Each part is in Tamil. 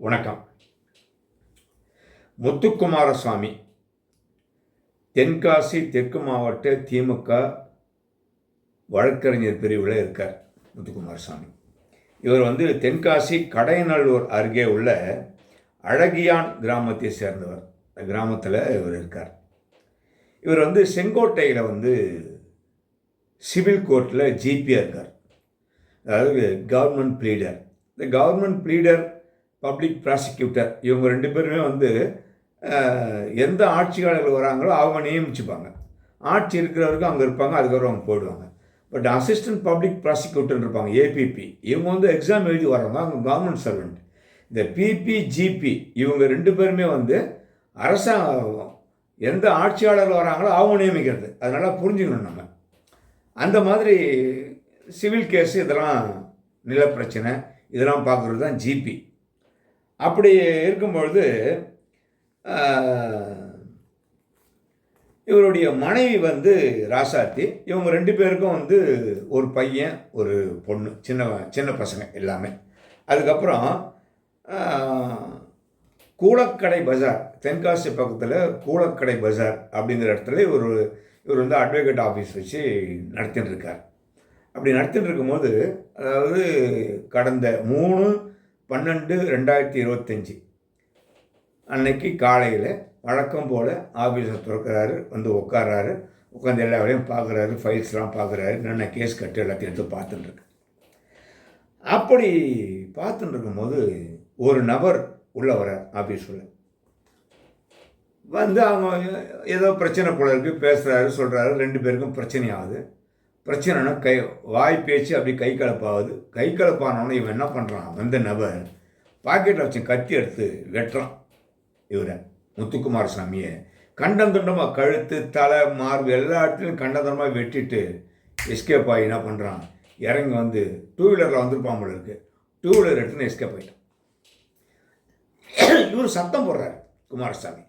வணக்கம். முத்துக்குமாரசாமி தென்காசி தெற்கு மாவட்ட திமுக வழக்கறிஞர் பிரிவில் இருக்கார் முத்துக்குமாரசாமி. இவர் வந்து தென்காசி கடையநல்லூர் அருகே உள்ள அழகியான் கிராமத்தை சேர்ந்தவர். அந்த கிராமத்தில் இவர் இருக்கார். இவர் வந்து செங்கோட்டையில் வந்து சிவில் கோர்ட்டில் ஜிபியாக இருக்கார். அதாவது கவர்மெண்ட் ப்ளீடர் இந்த கவர்மெண்ட் ப்ளீடர் பப்ளிக் ப்ராசிக்யூட்டர் இவங்க ரெண்டு பேருமே வந்து எந்த ஆட்சியாளர்கள் வராங்களோ அவங்க நியமிச்சுப்பாங்க. ஆட்சி இருக்கிறவருக்கு அங்கே இருப்பாங்க அதுக்கப்புறம் அவங்க போயிடுவாங்க. பட் அசிஸ்டன்ட் பப்ளிக் ப்ராசிக்யூட்டர் இருப்பாங்க ஏபிபி இவங்க வந்து எக்ஸாம் எழுதி வர்றவங்க அவங்க கவர்மெண்ட் சர்வெண்ட் இந்த பிபிஜிபி இவங்க ரெண்டு பேருமே வந்து அரசாங்கம் எந்த ஆட்சியாளர்கள் வராங்களோ அவங்க நியமிக்கிறது. அதனால் புரிஞ்சுக்கணும் நம்ம. அந்த மாதிரி சிவில் கேஸ் இதெல்லாம் நிலப்பிரச்சனை இதெல்லாம் பார்க்குறது தான் ஜிபி அப்படி இருக்கும்பொழுது இவருடைய மனைவி வந்து ராசாத்தி. இவங்க ரெண்டு பேருக்கும் வந்து ஒரு பையன் ஒரு பொண்ணு சின்ன சின்ன பசங்க எல்லாமே. அதுக்கப்புறம் கூலக்கடை பஜார் தென்காசி பக்கத்தில் கூலக்கடை பஜார் அப்படிங்கிற இடத்துல இவர் இவர் வந்து அட்வொகேட் ஆஃபீஸ் வச்சு நடத்தின்னு இருக்கார் அப்படி நடத்தின்னு இருக்கும்போது அதாவது கடந்த மூணு பன்னெண்டு ரெண்டாயிரத்தி இருபத்தஞ்சி. அன்னைக்கு காலையில் வழக்கம் போல் ஆஃபீஸை திறக்கிறாரு வந்து உட்கார்றாரு உட்காந்து எல்லா வேலையும் பார்க்குறாரு ஃபைல்ஸ்லாம் பார்க்குறாரு என்னென்ன கேஸ் கட்டு எல்லாத்தையும் எடுத்து பார்த்துட்டுருக்கு அப்படி பார்த்துட்டு இருக்கும்போது ஒரு நபர் உள்ளே வரார் ஆஃபீஸ் உள்ள. வந்து அவங்க ஏதோ பிரச்சனை போல இருக்குது பேசுகிறாரு சொல்கிறாரு ரெண்டு பேருக்கும் பிரச்சனை ஆகுது பிரச்சனைனா கை வாய் பேச்சு அப்படி கை கலப்பாகுது கை கலப்பானவனே இவன் என்ன பண்ணுறான் வந்த நபர் பாக்கெட்டில் வச்சு கத்தி எடுத்து வெட்டுறான். இவரை முத்துக்குமாரசாமியை. கண்டம் துண்டமாக கழுத்து தலை மார்பு எல்லா இடத்துலையும் கண்டந்தமாக வெட்டிட்டு எஸ்கேப் ஆகி என்ன பண்ணுறான் இறங்கி வந்து டூ வீலரில் வந்திருப்பான் போல இருக்கு. டூ வீலர் எடுத்துன்னு எஸ்கேப் ஆகிட்டான் இவர் சத்தம் போடுறாரு குமாரசாமி.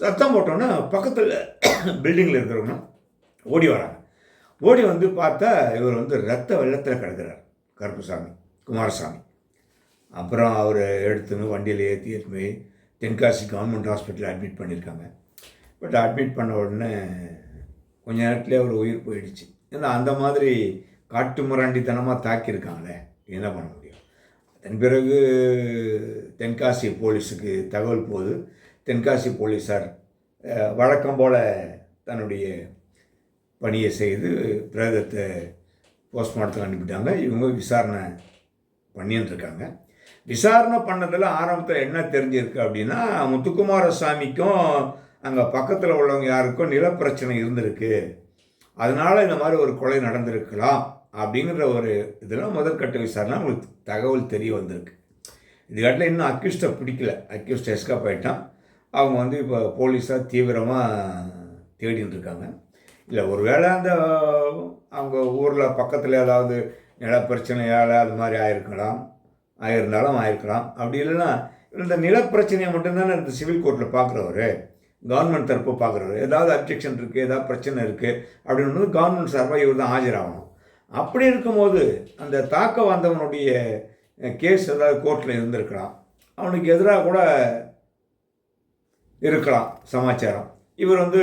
சத்தம் போட்டோன்னா பக்கத்தில் பில்டிங்கில் இருக்கிறவங்க ஓடி வராங்க. ஓடி வந்து பார்த்தா இவர் வந்து ரத்த வெள்ளத்தில் கிடக்கிறார். கருப்புசாமி குமாரசாமி. அப்புறம் அவர் எடுத்துன்னு வண்டியில் ஏற்றி எடுத்துமே போய் தென்காசி கவர்மெண்ட் ஹாஸ்பிட்டலில் அட்மிட் பண்ணியிருக்காங்க பட் அட்மிட் பண்ண உடனே கொஞ்ச நேரத்துலேயே அவர் உயிர் போயிடுச்சு. ஏன்னா அந்த மாதிரி காட்டு முராண்டித்தனமாக தாக்கியிருக்காங்களே என்ன பண்ண முடியும்? அதன் பிறகு தென்காசி போலீஸுக்கு தகவல் போது தென்காசி போலீஸார் வழக்கம் போல் தன்னுடைய பணியை செய்து பிரேதத்தை போஸ்ட்மார்ட்டத்துக்கு அனுப்பிட்டாங்க. இவங்க விசாரணை பண்ணின்னு இருக்காங்க விசாரணை பண்ணதில் ஆரம்பத்தில் என்ன தெரிஞ்சிருக்கு அப்படின்னா முத்துக்குமாரசாமிக்கும் அங்கே பக்கத்தில் உள்ளவங்க யாருக்கும் நிலப்பிரச்சனை இருந்திருக்கு. அதனால் இந்த மாதிரி ஒரு கொலை நடந்திருக்கலாம் அப்படிங்கிற ஒரு இதெல்லாம் முதற்கட்ட விசாரணை உங்களுக்கு தகவல் தெரிய வந்திருக்கு. இதுக்காட்டில் இன்னும் அக்யூஸ்டை பிடிக்கல. அக்யூஸ்ட் எஸ்கேப் ஆகிட்டான் அவங்க வந்து இப்போ போலீஸாக தீவிரமாக தேடின்னு இருக்காங்க. இல்லை ஒருவேளை அந்த அவங்க ஊரில் பக்கத்தில் ஏதாவது நிலப்பிரச்சனையால் அது மாதிரி ஆயிருக்கலாம். ஆயிருந்தாலும் ஆயிருக்கலாம். அப்படி இல்லைன்னா இந்த நிலப்பிரச்சனையை மட்டும்தானே இந்த சிவில் கோர்ட்டில் பார்க்குறவர் கவர்மெண்ட் தரப்பு பார்க்குறவர் ஏதாவது அப்ஜெக்ஷன் இருக்குது ஏதாவது பிரச்சனை இருக்குது அப்படின்னு கவர்மெண்ட் சார்பாக இவர் தான் ஆஜராகணும். அப்படி இருக்கும்போது அந்த தாக்க வந்தவனுடைய கேஸ் ஏதாவது கோர்ட்டில் இருந்திருக்கலாம். அவனுக்கு எதிராக கூட இருக்கலாம் சமாச்சாரம். இவர் வந்து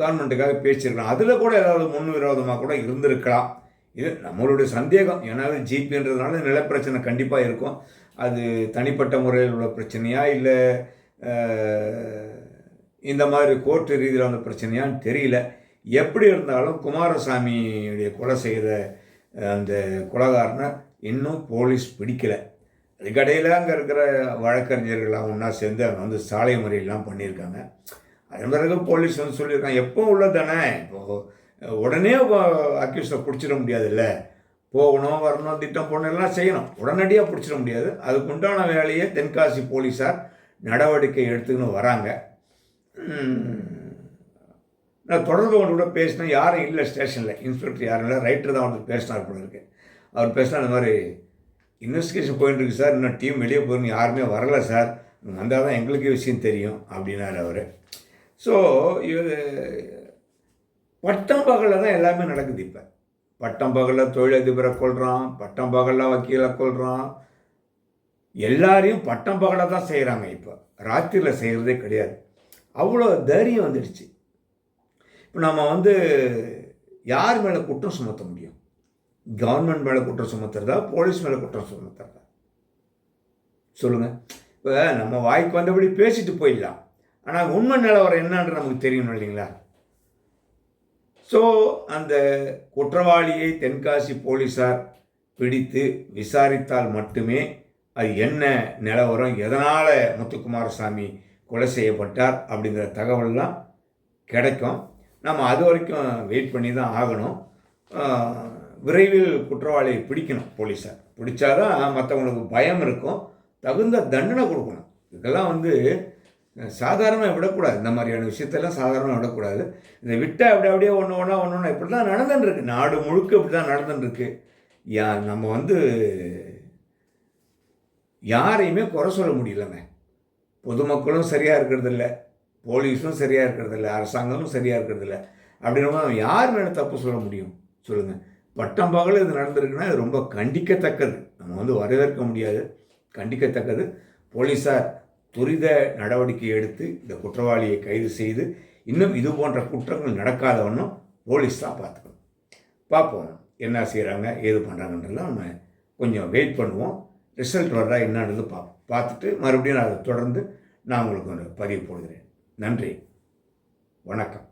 கவர்மெண்ட்டுக்காக பேசியிருக்கலாம் அதில் கூட ஏதாவது முன் விரோதமாக கூட இருந்திருக்கலாம். இது நம்மளுடைய சந்தேகம். ஏன்னா ஜிபின்றதுனால நிலப்பிரச்சனை கண்டிப்பாக இருக்கும். அது தனிப்பட்ட முறையில் உள்ள பிரச்சனையா இல்லை இந்த மாதிரி கோர்ட்டு ரீதியிலான பிரச்சனையான்னு தெரியல. எப்படி இருந்தாலும் குமாரசாமியுடைய கொலை செய்த அந்த கொலகாரனை இன்னும் போலீஸ் பிடிக்கலை. அதுக்கடையில் அங்கே இருக்கிற வழக்கறிஞர்கள்லாம் ஒன்றா சேர்ந்து அவங்க வந்து சாலை முறையெல்லாம் பண்ணியிருக்காங்க. அதன் பிறகு போலீஸ் வந்து சொல்லியிருக்கான் எப்போ உள்ளது தானே உடனே அக்யூஸை பிடிச்சிட முடியாதுல்ல? போகணும் வரணும் திட்டம் போடணும் எல்லாம் செய்யணும். உடனடியாக பிடிச்சிட முடியாது. அதுக்கு உண்டான வேலையை தென்காசி போலீஸார் நடவடிக்கை எடுத்துக்கின்னு வராங்க. நான் தொடர்பு கொண்டு கூட பேசினேன். யாரும் இல்லை ஸ்டேஷனில். இன்ஸ்பெக்டர் யாரும் இல்லை. ரைட்டர் தான் வந்து பேசினார் போல இருக்கு. அவர் பேசினா இந்த மாதிரி இன்வெஸ்டிகேஷன் போயிட்டு இருக்கு சார். இன்னும் டீம் வெளியே போயிருந்து யாருமே வரல சார். வந்தால் தான் எங்களுக்கே விஷயம் தெரியும் அப்படின்னாரு அவர். ஸோ இது பட்டம் பகலில் தான் எல்லாமே நடக்குது இப்போ. பட்டம் பகலில் தொழிலதிபரை கொள்கிறான் பட்டம் பகலில் வக்கீலை கொள்கிறான் எல்லாரையும் பட்டம் பகலாக தான் செய்கிறாங்க இப்போ. ராத்திரியில் செய்கிறதே கிடையாது. அவ்வளோ தைரியம் வந்துடுச்சு. இப்போ நம்ம வந்து யார் மேலே குற்றம் சுமத்த முடியும்? கவர்மெண்ட் மேலே குற்றம் சுமத்துறதா போலீஸ் மேலே குற்றம் சுமத்துறதா? சொல்லுங்கள் இப்போ நம்ம வாய்க்கு வந்தபடி பேசிட்டு போயிடலாம். ஆனால் உண்மை நிலவரம் என்னன்று நமக்கு தெரியணும் இல்லைங்களா? ஸோ அந்த குற்றவாளியை தென்காசி போலீஸார் பிடித்து விசாரித்தால் மட்டுமே அது என்ன நிலவரம் எதனால் முத்துக்குமாரசாமி கொலை செய்யப்பட்டார் அப்படிங்கிற தகவல்லாம் கிடைக்கும். நம்ம அது வரைக்கும் வெயிட் பண்ணி தான் ஆகணும். விரைவில் குற்றவாளியை பிடிக்கணும் போலீஸார் பிடிச்சாதான் மற்றவங்களுக்கு பயம் இருக்கும். தகுந்த தண்டனை கொடுக்கணும். இதெல்லாம் வந்து சாதாரணமாக விடக்கூடாது. இந்த மாதிரியான விஷயத்தெல்லாம் சாதாரணமாக விடக்கூடாது. இதை விட்டால் அப்படி அப்படியே ஒன்று ஒன்றா ஒன்று ஒன்றா இப்படி தான் நடந்துட்டுருக்கு. நாடு முழுக்க இப்படி தான் நடந்துட்டுருக்கு. யா நம்ம வந்து யாரையுமே குறை சொல்ல முடியலங்க. பொதுமக்களும் சரியாக இருக்கிறதில்ல. போலீஸும் சரியாக இருக்கிறதில்ல. அரசாங்கமும் சரியாக இருக்கிறதில்ல. அப்படின்னா யார் மேலே தப்பு சொல்ல முடியும்? சொல்லுங்கள் பட்டம் பகல் இது நடந்திருக்குன்னா இது ரொம்ப கண்டிக்கத்தக்கது. நம்ம வந்து வரவேற்க முடியாது. கண்டிக்கத்தக்கது. போலீஸார் துரித நடவடிக்கை எடுத்து இந்த குற்றவாளியை கைது செய்து இன்னும் இது போன்ற குற்றங்கள் நடக்காத ஒன்றும் போலீஸ் தான் பார்த்துக்கணும். பார்ப்போம் என்ன செய்கிறாங்க ஏது பண்ணுறாங்கன்றதெல்லாம் நம்ம கொஞ்சம் வெயிட் பண்ணுவோம். ரிசல்ட் வர்றா என்னன்றது பார்ப்போம். பார்த்துட்டு மறுபடியும் நான் அதை தொடர்ந்து நான் உங்களுக்கு பதிவு போடுகிறேன். நன்றி. வணக்கம்.